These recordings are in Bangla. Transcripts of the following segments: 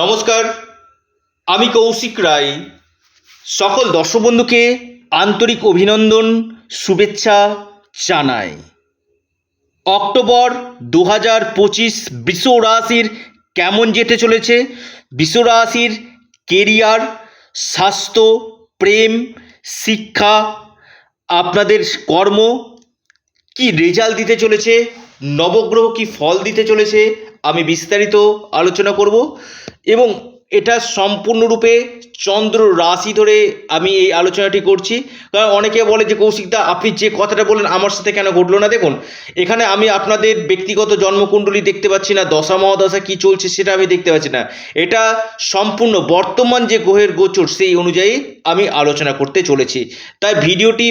নমস্কার, আমি কৌশিক রায়। সকল দর্শক বন্ধুকে আন্তরিক অভিনন্দন, শুভেচ্ছা জানাই। অক্টোবর দু হাজার পঁচিশ বিশ্ব রাশির কেমন যেতে চলেছে? বিশ্ব রাশির কেরিয়ার, স্বাস্থ্য, প্রেম, শিক্ষা, আপনাদের কর্ম কি রেজাল্ট দিতে চলেছে? নবগ্রহ কি ফল দিতে চলেছে? আমি বিস্তারিত আলোচনা করব। এবং এটা সম্পূর্ণরূপে চন্দ্র রাশি ধরে আমি এই আলোচনাটি করছি। কারণ অনেকে বলে যে কৌশিকদা আপনি যে কথাটা বললেন আমার সাথে কেন ঘটলো না? দেখুন, এখানে আমি আপনাদের ব্যক্তিগত জন্মকুণ্ডলী দেখতে পাচ্ছি না, দশা মহাদশা কি চলছে সেটা আমি দেখতে পাচ্ছি না। এটা সম্পূর্ণ বর্তমান যে গ্রহের গোচর সেই অনুযায়ী আমি আলোচনা করতে চলেছি। তাই ভিডিওটি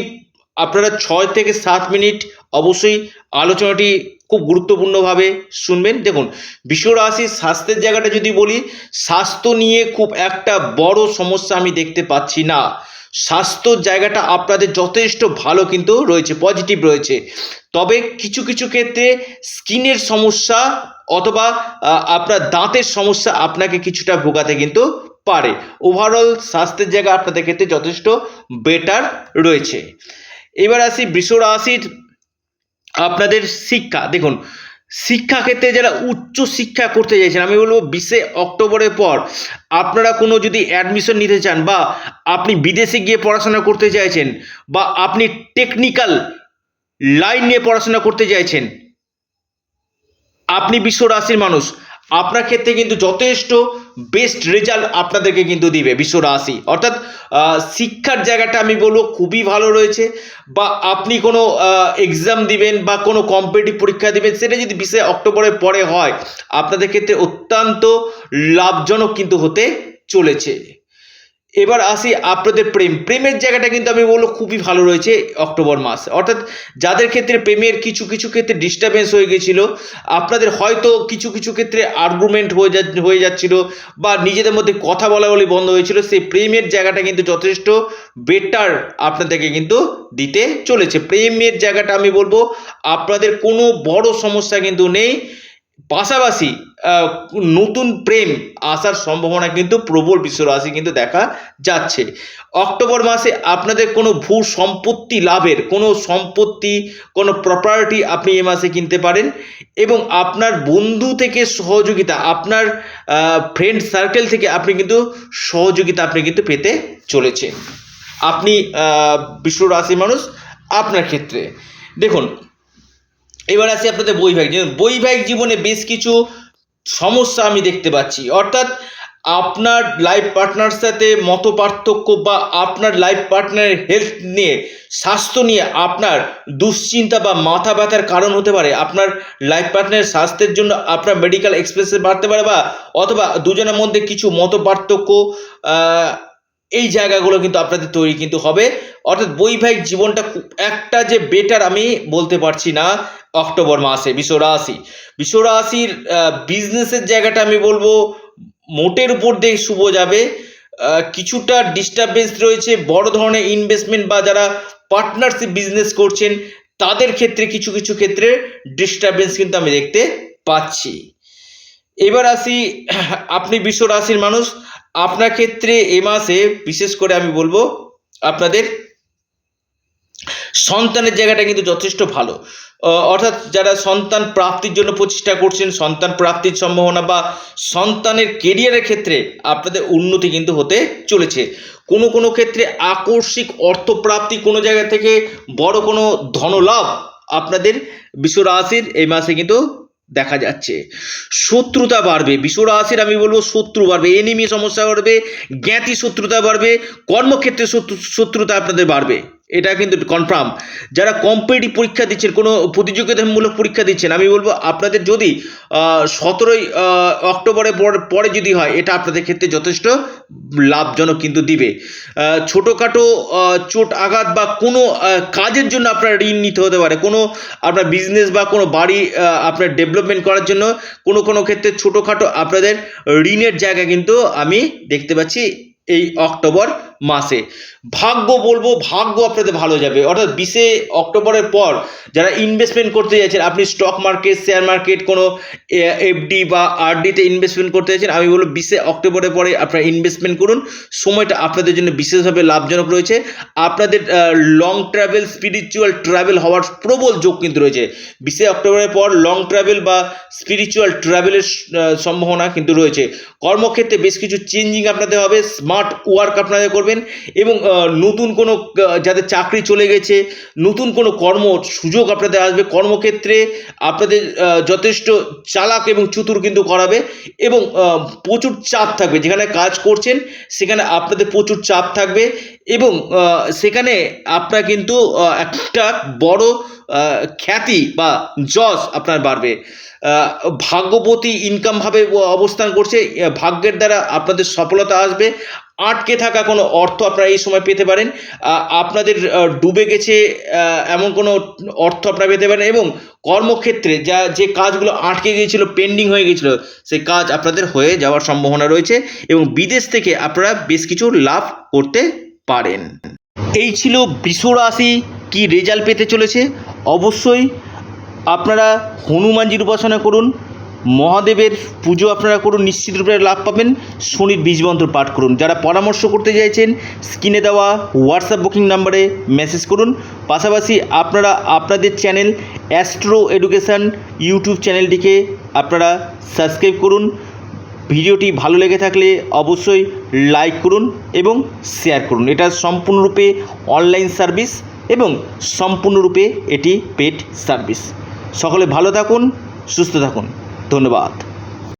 আপনারা ছয় থেকে সাত মিনিট অবশ্যই আলোচনাটি খুব গুরুত্বপূর্ণভাবে শুনবেন। দেখুন, বিশ্বরাশির স্বাস্থ্যের জায়গাটা যদি বলি, স্বাস্থ্য নিয়ে খুব একটা বড় সমস্যা আমি দেখতে পাচ্ছি না। স্বাস্থ্যর জায়গাটা আপনাদের যথেষ্ট ভালো কিন্তু রয়েছে পজিটিভ রয়েছে। তবে কিছু কিছু ক্ষেত্রে স্কিনের সমস্যা অথবা আপনার দাঁতের সমস্যা আপনাকে কিছুটা ভোগাতে কিন্তু পারে। ওভারঅল স্বাস্থ্যের জায়গা আপনাদের ক্ষেত্রে যথেষ্ট বেটার রয়েছে। এবার আসি বৃষ রাশির আপনাদের শিক্ষা, দেখুন, শিক্ষা ক্ষেত্রে যারা উচ্চ শিক্ষা করতে চাইছেন, আমি বলব বিশে অক্টোবরের পর আপনারা কোনো যদি অ্যাডমিশন নিতে চান বা আপনি বিদেশে গিয়ে পড়াশোনা করতে চাইছেন বা আপনি টেকনিক্যাল লাইন নিয়ে পড়াশোনা করতে চাইছেন, আপনি বিশ্ব রাশির মানুষ, আপনার ক্ষেত্রে কিন্তু যথেষ্ট বেস্ট রেজাল্ট আপনাদেরকে কিন্তু দিবে বিশ্ব রাশি। অর্থাৎ শিক্ষার জায়গাটা আমি বলব খুবই ভালো রয়েছে। বা আপনি কোনো এক্সাম দিবেন বা কোনো কম্পিটিভ পরীক্ষা দিবেন, সেটা যদি বিশে অক্টোবরের পরে হয়, আপনাদের ক্ষেত্রে অত্যন্ত লাভজনক কিন্তু হতে চলেছে। এবার আসি আপনাদের প্রেম। প্রেমের জায়গাটা কিন্তু আমি বলব খুবই ভালো রয়েছে অক্টোবর মাস। অর্থাৎ যাদের ক্ষেত্রে প্রেমের কিছু কিছু ক্ষেত্রে ডিস্টারবেন্স হয়ে গেছিল, আপনাদের হয়তো কিছু কিছু ক্ষেত্রে আর্গুমেন্ট হয়ে যা, হয়ে যাচ্ছিল বা নিজেদের মধ্যে কথা বলা বলি বন্ধ হয়েছিল, সেই প্রেমের জায়গাটা কিন্তু যথেষ্ট বেটার আপনাদেরকে কিন্তু দিতে চলেছে। প্রেমের জায়গাটা আমি বলব, আপনাদের কোনো বড় সমস্যা কিন্তু নেই। পাশাপাশি নতুন প্রেম আসার সম্ভাবনা কিন্তু প্রবল বিশ্বরাশি কিন্তু দেখা যাচ্ছে। অক্টোবর মাসে আপনাদের কোনো ভূ সম্পত্তি লাভের, কোনো সম্পত্তি, কোনো প্রপার্টি আপনি এ মাসে কিনতে পারেন এবং আপনার বন্ধু থেকে সহযোগিতা, আপনার ফ্রেন্ড সার্কেল থেকে আপনি কিন্তু সহযোগিতা আপনি কিন্তু পেতে চলেছেন। আপনি বিশ্ব মানুষ আপনার ক্ষেত্রে। দেখুন এবার আসি আপনাদের বৈবাহিক জীবন। বৈবাহিক জীবনে বেশ কিছু সমস্যা আমি দেখতে পাচ্ছি। অর্থাৎ আপনার লাইফ পার্টনার সাথে মত পার্থক্য বা আপনার লাইফ পার্টনারের হেলথ নিয়ে, স্বাস্থ্য নিয়ে আপনার দুশ্চিন্তা বা মাথা ব্যথার কারণ হতে পারে। আপনার লাইফ পার্টনারের স্বাস্থ্যের জন্য আপনার মেডিকেল এক্সপেন্সেস বাড়তে পারে বা অথবা দুজনের মধ্যে কিছু মত পার্থক্য এই জায়গাগুলো কিন্তু আপনাদের তৈরি কিন্তু হবে। অর্থাৎ বৈবাহিক জীবনটা একটা যে বেটার আমি বলতে পারছি না। অক্টোবর মাসে, বিশ্ব রাশি। বিশ্ব রাশির বিজনেসের জায়গাটা আমি বলব, মোটের উপর দিয়ে শুভ যাবে। কিছুটা ডিস্টারবেন্স রয়েছে, বড় ধরনের ইনভেস্টমেন্ট বা যারা পার্টনারশিপ বিজনেস করছেন, তাদের ক্ষেত্রে, কিছু কিছু ক্ষেত্রে ডিস্টারবেন্স কিন্তু আমি দেখতে পাচ্ছি। এবার আসি, আপনি বিশ্ব রাশির মানুষ, আপনার ক্ষেত্রে এ মাসে, বিশেষ করে আমি বলব, আপনাদের সন্তানের জায়গাটা কিন্তু যথেষ্ট ভালো। অর্থাৎ যারা সন্তান প্রাপ্তির জন্য প্রচেষ্টা করছেন, সন্তান প্রাপ্তির সম্ভাবনা বা সন্তানের কেরিয়ারের ক্ষেত্রে আপনাদের উন্নতি কিন্তু হতে চলেছে। কোনো কোনো ক্ষেত্রে আকস্মিক অর্থপ্রাপ্তি কোনো জায়গা থেকে বড় কোনো ধনলাভ আপনাদের বিশ্ব রাশির এই মাসে কিন্তু দেখা যাচ্ছে। শত্রুতা বাড়বে, বিশ্ব রাশির আমি বলব শত্রু বাড়বে এনিমি সমস্যা বাড়বে, জ্ঞাতি শত্রুতা বাড়বে, কর্মক্ষেত্রে শত্রুতা আপনাদের বাড়বে। এটা কিন্তু কনফার্ম যারা কম্পিটিটিভ পরীক্ষা দিচ্ছেন, কোনো প্রতিযোগিতামূলক পরীক্ষা দিচ্ছেন, আমি বলব আপনাদের যদি সতেরোই অক্টোবরের পর- পরে যদি হয়, এটা আপনাদের ক্ষেত্রে যথেষ্ট লাভজনক কিন্তু দিবে। ছোটোখাটো চোট আঘাত বা কোনো কাজের জন্য আপনার ঋণ নিতে হতে পারে। কোনো আপনার বিজনেস বা কোনো বাড়ি আপনার ডেভেলপমেন্ট করার জন্য কোনো কোনো ক্ষেত্রে ছোটোখাটো আপনাদের ঋণের জায়গা কিন্তু আমি দেখতে পাচ্ছি এই অক্টোবর মাসে। ভাগ্য বলব, ভাগ্য আপনাদের ভালো যাবে। অর্থাৎ বিশে অক্টোবরের পর যারা ইনভেস্টমেন্ট করতে যাচ্ছেন, আপনি স্টক মার্কেট শেয়ার মার্কেট কোনো এফডি বা আরডিতে ইনভেস্টমেন্ট করতে যাচ্ছেন, আমি বলব বিশে অক্টোবরের পরে আপনারা ইনভেস্টমেন্ট করুন। সময়টা আপনাদের জন্য বিশেষভাবে লাভজনক রয়েছে। আপনাদের লং ট্রাভেল স্পিরিচুয়াল ট্রাভেল হওয়ার প্রবল যোগ কিন্তু রয়েছে। বিশে অক্টোবরের পর লং ট্রাভেল বা স্পিরিচুয়াল ট্রাভেলের সম্ভাবনা কিন্তু রয়েছে। কর্মক্ষেত্রে বেশ কিছু চেঞ্জিং আপনাদের হবে। স্মার্ট ওয়ার্ক আপনাদের করবেন এবং নতুন কোনো যাদের চাকরি চলে গেছে নতুন কোনো কর্ম সুযোগ আপনাদের আসবে কর্মক্ষেত্রে আপনাদের যথেষ্ট চালাক এবং চতুর কিন্তু করাবে এবং প্রচুর চাপ থাকবে। যেখানে কাজ করছেন সেখানে আপনাদের প্রচুর চাপ থাকবে এবং সেখানে আপনার কিন্তু একটা বড় খ্যাতি বা যশ আপনার বাড়বে। আহ, ভাগ্যবতী ইনকামভাবে অবস্থান করছে ভাগ্যের দ্বারা আপনাদের সফলতা আসবে। আটকে থাকা কোনো অর্থ আপনারা এই সময় পেতে পারেন। আপনাদের ডুবে গেছে এমন কোনো অর্থ আপনারা পেতে পারেন এবং কর্মক্ষেত্রে যা, যে কাজগুলো আটকে গিয়েছিল, পেন্ডিং হয়ে গিয়েছিল সেই কাজ আপনাদের হয়ে যাওয়ার সম্ভাবনা রয়েছে এবং বিদেশ থেকে আপনারা বেশ কিছু লাভ করতে পারেন। এই ছিল বিশ্বরাশি কি রেজাল্ট পেতে চলেছে? অবশ্যই আপনারা হনুমানজির উপাসনা করুন। মহাদেবের পুজো আপনারা করুন, নিশ্চিত রূপে লাভ পাবেন। শনির বীজমন্ত্র পাঠ করুন। যারা পরামর্শ করতে চাইছেন, স্ক্রিনে দেওয়া হোয়াটসঅ্যাপ বুকিং নাম্বারে মেসেজ করুন। পাশাপাশি আপনারা আপনাদের চ্যানেল অ্যাস্ট্রো এডুকেশান ইউটিউব চ্যানেলটিকে আপনারা সাবস্ক্রাইব করুন। ভিডিওটি ভালো লেগে থাকলে অবশ্যই লাইক করুন এবং শেয়ার করুন। এটা সম্পূর্ণরূপে অনলাইন সার্ভিস এবং সম্পূর্ণরূপে এটি পেড সার্ভিস সকলে ভালো থাকুন, সুস্থ থাকুন। ধন্যবাদ।